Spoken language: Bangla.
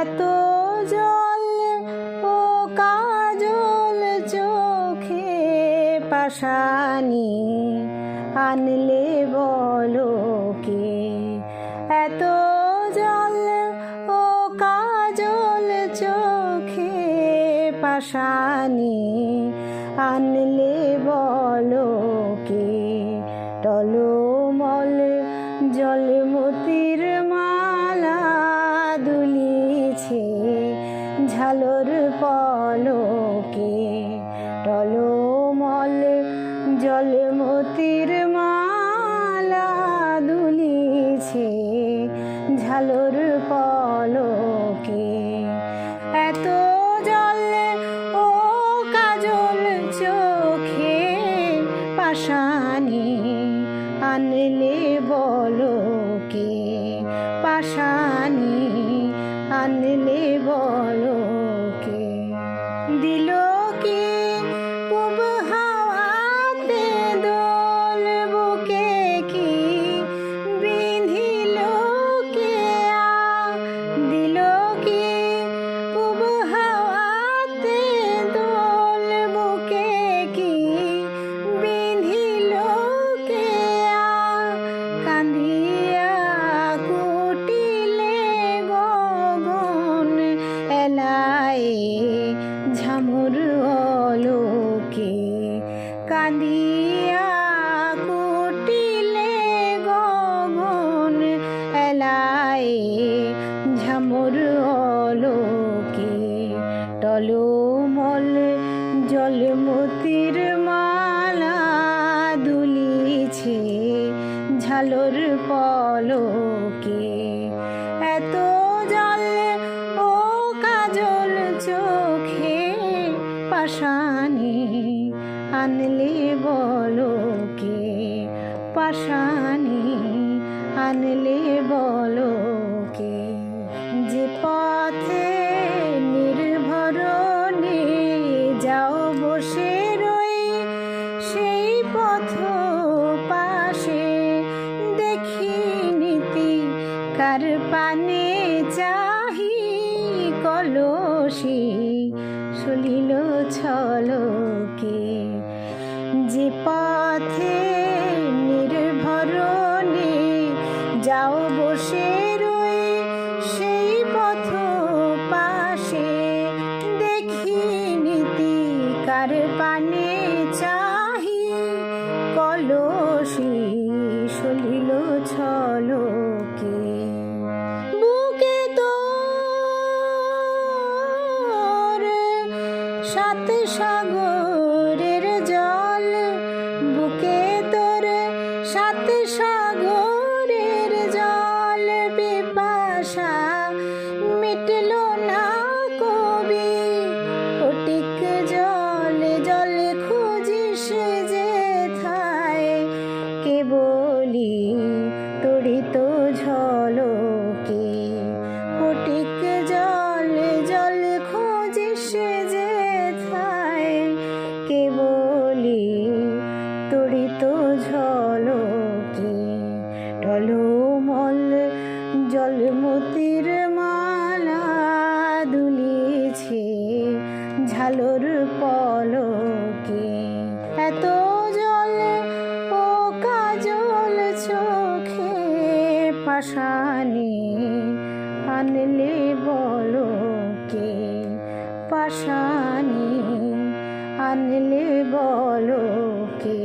এত জল ও কাজল চোখে পাশানি আনলে বলো কে? এত জল ও কাজল চোখে পাশানি আনলে বলো কে? টলমল জলমতির ঝালর পলকে, টলমল জলমতির মালা দুলিছে ঝালর পলকে। এত জল ও কাজল চোখে পাশানি আনলে বলো কে কান্দিয়া কুটিলে গগন এলাই ঝামুর অলোকে টলমল জলমতির মালা দুলিছে ঝালর পলকে। আনলে বলো কে? পাশানি আনলে বলো কে? যে পথে নির্ভরণে যাও বসে রই, সেই পথ পাশে দেখি নীতি। কার পানে চাহি কলসি, সলিল ছলকে কার পানে চাহি কলসি সলিল ছলকে। বুকে তোর সাত সাগরের জলমতির মালা দুলিছে ঝালর পলকে। এত জল ও কাজল চোখে পাশানি আনলে বলো কে? পাশানি আনলে বলো কে?